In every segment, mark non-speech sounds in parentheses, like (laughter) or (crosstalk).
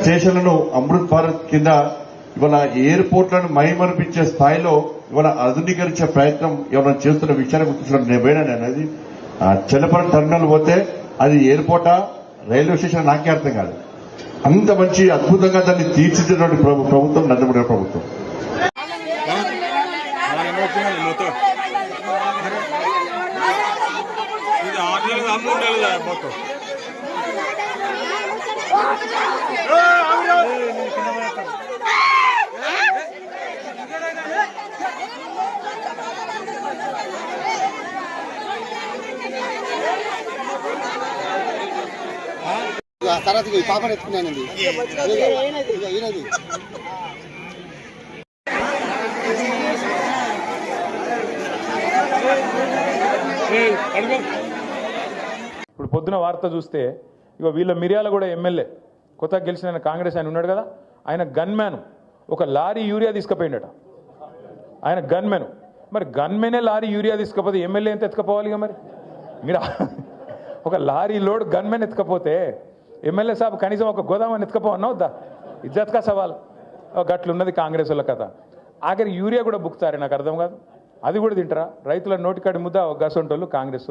స్టేషన్లను అమృత్ భారత్ కింద ఇవాళ ఎయిర్పోర్ట్లను మైమరిపించే స్థాయిలో ఇవాళ ఆధునీకరించే ప్రయత్నం ఎవరైనా చేస్తున్న విషయాన్ని గుర్తించడం నేను పోయినాను అనేది ఆ టర్మినల్ పోతే అది ఎయిర్పోర్టా రైల్వే స్టేషన్ నాకే అర్థం కాదు. అంత మంచి అద్భుతంగా దాన్ని తీర్చిదిద్దినటువంటి ప్రభుత్వం నరేంద్ర ప్రభుత్వం. మొత్తం ఇది మొత్తం. తర్వాత ఈ పాపను ఎత్తుకున్నానండి. ఈయనది. ఇప్పుడు పొద్దున వార్త చూస్తే ఇక వీళ్ళ మిర్యాల కూడా ఎమ్మెల్యే. కొత్తగా గెలిచిన ఆయన కాంగ్రెస్ ఆయన ఉన్నాడు కదా? ఆయన గన్మ్యాన్. ఒక లారీ యూరియా తీసుకుపోయిండట. ఆయన గన్మెన్ మరి గన్మెనే లారీ యూరియా తీసుకపోతే ఎమ్మెల్యే ఎంత ఎత్తుకపోవాలి ఇక మరి? మీరు (laughs) ఒక లారీ లోడ్ గన్మెన్ ఎత్తుకపోతే ఎమ్మెల్యే సాబ్ కనీసం ఒక గోదామని ఎత్తుకపోవన్నా వద్దా? ఇజ్జత్కా సవాల్. గట్లున్నది కాంగ్రెస్ వాళ్ళ కథ. ఆఖరి యూరియా కూడా బుక్తారే నాకు అర్థం కాదు. అది కూడా తింటారా? రైతుల నోటికాడి ముద్ద గసంటోళ్ళు కాంగ్రెస్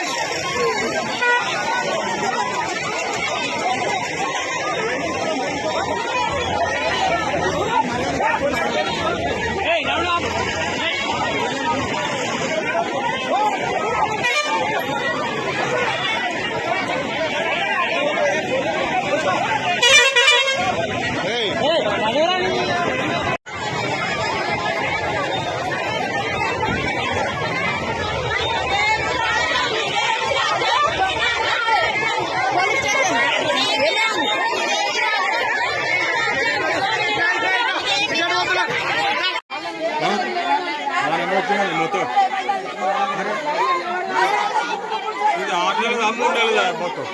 మొత్తం.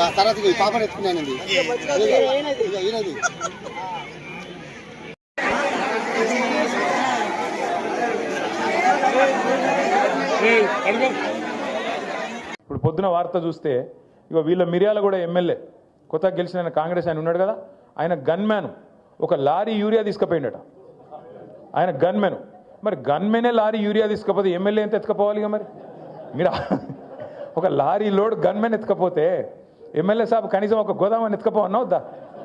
ఆ తర్వాత ఈ పాపను ఎత్తుకున్నానండి. ఈయనది. ఇప్పుడు పొద్దున వార్త చూస్తే ఇక వీళ్ళ మిర్యాల కూడా ఎమ్మెల్యే. కొత్తగా గెలిచిన ఆయన కాంగ్రెస్ ఆయన ఉన్నాడు కదా? ఆయన గన్మ్యాన్ ఒక లారీ యూరియా తీసుకుపోయిండట. ఆయన గన్మెన్ మరి గన్మెనే లారీ యూరియా తీసుకపోతే ఎమ్మెల్యే ఎంత ఎత్తుకపోవాలి ఇక మరి? మీరు? ఒక లారీ లోడ్ గన్మెన్ ఎత్తుకపోతే ఎమ్మెల్యే సాబ్ కనీసం ఒక గోదామని ఎత్తుకపోవన్నా వద్దా?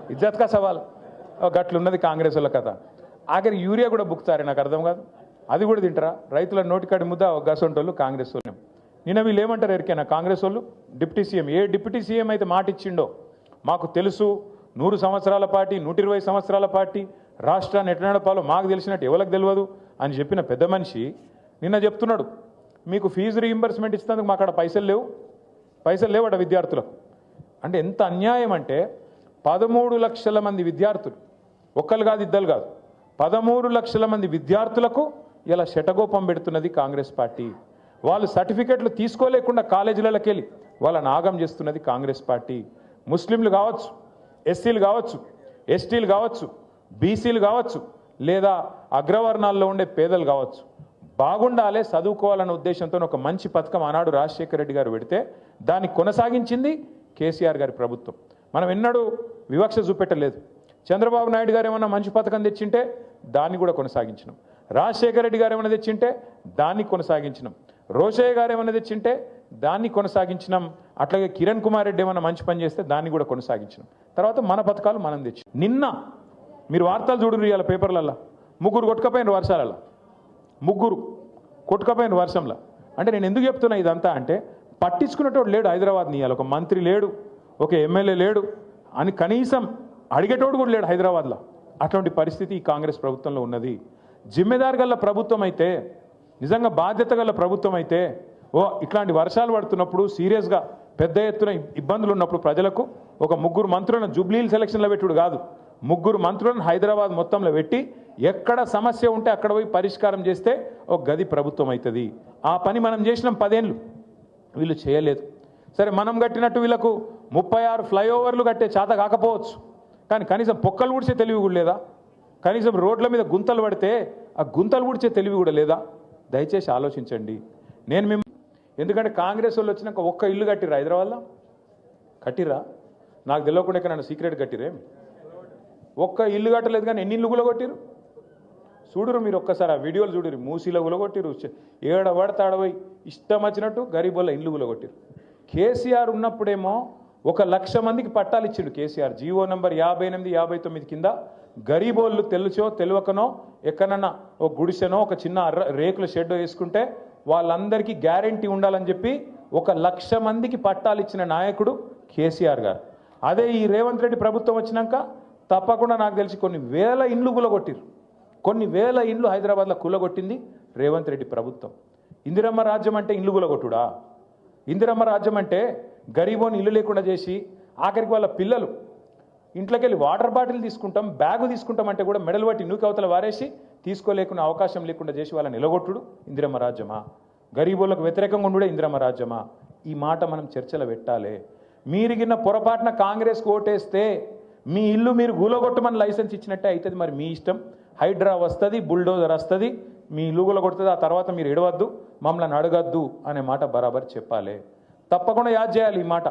ఇజ్జత్కా సవాల్. ఓ గట్లున్నది కాంగ్రెస్ వాళ్ళ కథ. ఆఖరి యూరియా కూడా బుక్తారే నాకు అర్థం కాదు. అది కూడా తింటారా? రైతుల నోటికాడి ముద్ద ఒక గసంటోళ్ళు కాంగ్రెస్ వాళ్ళు. నిన్న వీళ్ళు ఏమంటారు ఎరికైనా? కాంగ్రెస్ వాళ్ళు? Deputy CM. ఏ డిప్యూటీ సీఎం అయితే మాట ఇచ్చిండో? మాకు తెలుసు నూరు సంవత్సరాల పార్టీ నూట ఇరవై సంవత్సరాల పార్టీ రాష్ట్రాన్ని ఎట్లా నడపాలో మాకు తెలిసినట్టు ఎవరికి తెలియదు అని చెప్పిన పెద్ద మనిషి నిన్న చెప్తున్నాడు. మీకు ఫీజు రీయింబర్స్మెంట్ ఇచ్చినందుకు మాకు అక్కడ పైసలు లేవు. పైసలు లేవట విద్యార్థులకు. అంటే ఎంత అన్యాయం అంటే పదమూడు లక్షల మంది విద్యార్థులు ఒక్కరు కాదు ఇద్దరు కాదు పదమూడు లక్షల మంది విద్యార్థులకు ఇలా శటగోపం పెడుతున్నది కాంగ్రెస్ పార్టీ. వాళ్ళు సర్టిఫికెట్లు తీసుకోలేకుండా కాలేజీలకి వెళ్ళి వాళ్ళని ఆగం చేస్తున్నది కాంగ్రెస్ పార్టీ. ముస్లింలు కావచ్చు ఎస్సీలు కావచ్చు ఎస్టీలు కావచ్చు బీసీలు కావచ్చు లేదా అగ్రవర్ణాల్లో ఉండే పేదలు కావచ్చు. బాగుండాలే చదువుకోవాలన్న ఉద్దేశంతో ఒక మంచి పథకం ఆనాడు రాజశేఖర రెడ్డి గారు పెడితే దాన్ని కొనసాగించింది కేసీఆర్ గారి ప్రభుత్వం. మనం ఎన్నడూ వివక్ష చూపెట్టలేదు. చంద్రబాబు నాయుడు గారు ఏమన్నా మంచి పథకం తెచ్చింటే దాన్ని కూడా కొనసాగించినాం. రాజశేఖర రెడ్డి గారు ఏమైనా తెచ్చింటే దాన్ని కొనసాగించినాం. రోషయ్య గారు ఏమైనా తెచ్చింటే దాన్ని కొనసాగించినాం. అట్లాగే కిరణ్ కుమార్ రెడ్డి ఏమైనా మంచి పని చేస్తే దాన్ని కూడా కొనసాగించినాం. తర్వాత మన పథకాలు మనం తెచ్చి నిన్న మీరు వార్తలు చూడండి ఇవాళ పేపర్లల్లో. ముగ్గురు కొట్టుకపోయిన వర్షాలలో ముగ్గురు కొట్టుకపోయిన వర్షంలో. అంటే నేను ఎందుకు చెప్తున్నా ఇదంతా అంటే పట్టించుకునేటోడు లేడు హైదరాబాద్ నీయాలి ఒక మంత్రి లేడు ఒక ఎమ్మెల్యే లేడు అని కనీసం అడిగేటోడు కూడా లేడు హైదరాబాద్లో. అటువంటి పరిస్థితి ఈ కాంగ్రెస్ ప్రభుత్వంలో ఉన్నది. జిమ్మెదారు గల ప్రభుత్వం అయితే నిజంగా బాధ్యత గల ప్రభుత్వం అయితే ఓ ఇట్లాంటి వర్షాలు పడుతున్నప్పుడు సీరియస్గా పెద్ద ఎత్తున ఇబ్బందులు ఉన్నప్పుడు ప్రజలకు ఒక ముగ్గురు మంత్రులను జూబ్లీల్ సెలక్షన్లో పెట్టుడు కాదు. ముగ్గురు మంత్రులను హైదరాబాద్ మొత్తంలో పెట్టి ఎక్కడ సమస్య ఉంటే అక్కడ పోయి పరిష్కారం చేస్తే ఒక గది ప్రభుత్వం అవుతుంది ఆ పని మనం చేసినాం పదేళ్ళు. వీళ్ళు చేయలేదు. సరే మనం కట్టినట్టు వీళ్ళకు ముప్పై ఆరు ఫ్లైఓవర్లు కట్టే చేత కాకపోవచ్చు. కానీ కనీసం పొక్కలు ఊడ్చే తెలివి కూడా లేదా? కనీసం రోడ్ల మీద గుంతలు పడితే ఆ గుంతలు ఊడ్చే తెలివి కూడా లేదా? దయచేసి ఆలోచించండి. నేను మేము ఎందుకంటే కాంగ్రెస్ వాళ్ళు వచ్చినాక ఒక్క ఇల్లు కట్టిరా హైదరాబాద్లో? కట్టిరా నాకు తెలియకుండా ఇక్కడ నన్ను సీక్రెట్ కట్టిరేమి ఒక్క ఇల్లు కట్టలేదు కానీ ఎన్ని ఇల్లు కూడా కొట్టిరు చూడురు మీరు ఒక్కసారి ఆ వీడియోలు చూడరు మూసీలో గులగొట్టిరు చె- ఏడ పడతాడపోయి ఇష్టం వచ్చినట్టు గరీబుల ఇల్లు గులగొట్టిరు కేసీఆర్ ఉన్నప్పుడేమో ఒక లక్ష మందికి పట్టాలు ఇచ్చిండు కేసీఆర్. జీవో నెంబర్ యాభై ఎనిమిది యాభై తొమ్మిది కింద గరీబోళ్ళు తెలుచో తెలియకనో ఎక్కడన్నా ఒక గుడిసెనో ఒక చిన్న అర్ర రేకుల షెడ్ వేసుకుంటే వాళ్ళందరికీ గ్యారంటీ ఉండాలని చెప్పి ఒక లక్ష మందికి పట్టాలు ఇచ్చిన నాయకుడు కేసీఆర్ గారు. అదే ఈ రేవంత్ రెడ్డి ప్రభుత్వం వచ్చినాక తప్పకుండా నాకు తెలిసి కొన్ని వేల ఇండ్లు గులగొట్టిరు కొన్ని వేల ఇండ్లు హైదరాబాద్లో కూలగొట్టింది రేవంత్ రెడ్డి ప్రభుత్వం. ఇందిరమ్మ రాజ్యం అంటే ఇల్లు కూలగొట్టుడా? ఇందిరమ్మ రాజ్యం అంటే గరీబోని ఇల్లు లేకుండా చేసి ఆఖరికి వాళ్ళ పిల్లలు ఇంట్లోకి వెళ్ళి వాటర్ బాటిల్ తీసుకుంటాం బ్యాగు తీసుకుంటాం అంటే కూడా మెడలు పట్టి నూకి అవతల వారేసి తీసుకోలేకున్న అవకాశం లేకుండా చేసి వాళ్ళని నిలగొట్టుడు ఇందిరమ్మ రాజ్యమా. గరీబులకు వ్యతిరేకంగా ఉండుడే ఇందిరమ్మ రాజ్యమా. ఈ మాట మనం చర్చలో పెట్టాలి. మీరిగిన పొరపాటున కాంగ్రెస్ ఓటేస్తే మీ ఇల్లు మీరు గూలగొట్టమని లైసెన్స్ ఇచ్చినట్టే అవుతుంది మరి మీ ఇష్టం. హైడ్రా వస్తుంది బుల్డోజర్ వస్తుంది మీ ఇల్లు కొడుతుంది ఆ తర్వాత మీరు ఎడవద్దు మమ్మల్ని అడగద్దు అనే మాట బరాబర్ చెప్పాలి. తప్పకుండా యాద్ చేయాలి ఈ మాట.